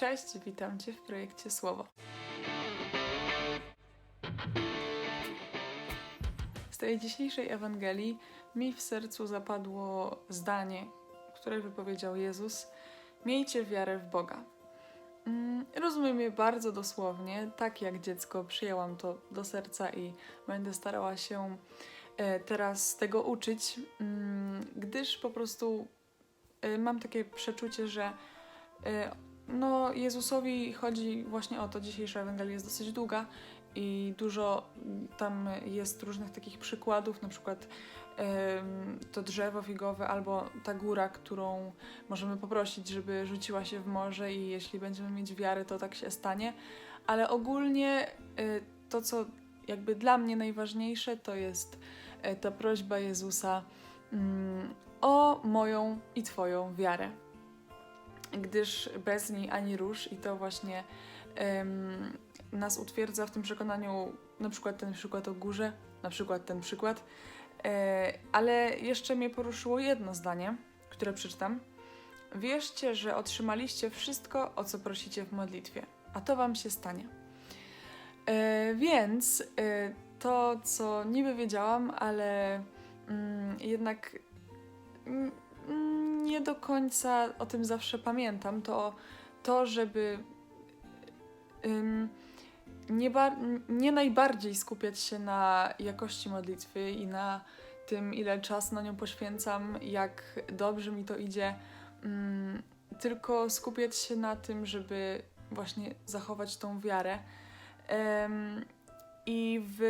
Cześć, witam Cię w projekcie Słowo. Z tej dzisiejszej Ewangelii mi w sercu zapadło zdanie, które wypowiedział Jezus: Miejcie wiarę w Boga. Mm, Rozumiem je bardzo dosłownie, tak jak dziecko przyjęłam to do serca i będę starała się e, teraz tego uczyć, mm, gdyż po prostu e, mam takie przeczucie, że e, no, Jezusowi chodzi właśnie o to. Dzisiejsza Ewangelia jest dosyć długa i dużo tam jest różnych takich przykładów, na przykład to drzewo figowe albo ta góra, którą możemy poprosić, żeby rzuciła się w morze i jeśli będziemy mieć wiarę, to tak się stanie. Ale ogólnie y, to, co jakby dla mnie najważniejsze, to jest y, ta prośba Jezusa mm, o moją i Twoją wiarę gdyż bez niej ani rusz i to właśnie nas utwierdza w tym przekonaniu, na przykład ten przykład o górze, na przykład ten przykład, e, ale jeszcze mnie poruszyło jedno zdanie, które przeczytam. Wierzcie, że otrzymaliście wszystko, o co prosicie w modlitwie, a to wam się stanie. E, więc e, to, co niby wiedziałam, ale mm, jednak mm, nie do końca o tym zawsze pamiętam, to to, żeby ym, nie, nie najbardziej skupiać się na jakości modlitwy i na tym, ile czasu na nią poświęcam, jak dobrze mi to idzie, mm, tylko skupiać się na tym, żeby właśnie zachować tą wiarę. Em, I w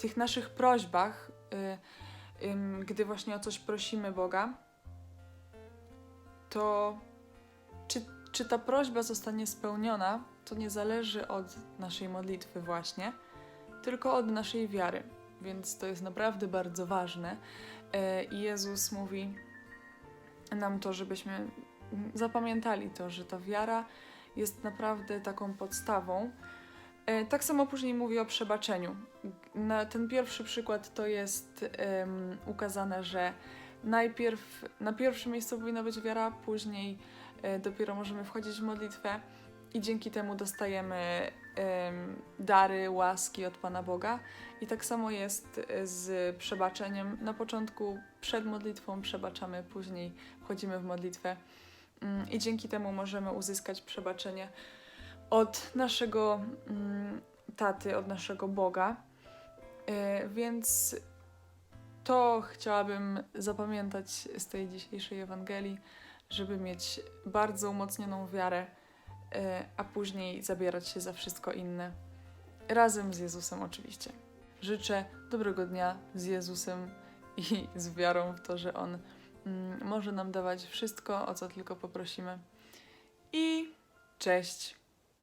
tych naszych prośbach, y, ym, gdy właśnie o coś prosimy Boga, to czy, czy ta prośba zostanie spełniona, to nie zależy od naszej modlitwy, właśnie, tylko od naszej wiary. Więc to jest naprawdę bardzo ważne. E, I Jezus mówi nam to, żebyśmy zapamiętali to, że ta wiara jest naprawdę taką podstawą. E, Tak samo później mówi o przebaczeniu. Na ten pierwszy przykład to jest em, ukazane, że najpierw na pierwszym miejscu powinna być wiara, później e, dopiero możemy wchodzić w modlitwę i dzięki temu dostajemy em, dary, łaski od Pana Boga. I tak samo jest e, z przebaczeniem. Na początku przed modlitwą przebaczamy, później wchodzimy w modlitwę Mm, i dzięki temu możemy uzyskać przebaczenie od naszego mm, taty, od naszego Boga. E, Więc to chciałabym zapamiętać z tej dzisiejszej Ewangelii, żeby mieć bardzo umocnioną wiarę, e, a później zabierać się za wszystko inne. Razem z Jezusem, oczywiście. Życzę dobrego dnia z Jezusem i z wiarą w to, że On mm, może nam dawać wszystko, o co tylko poprosimy. I cześć!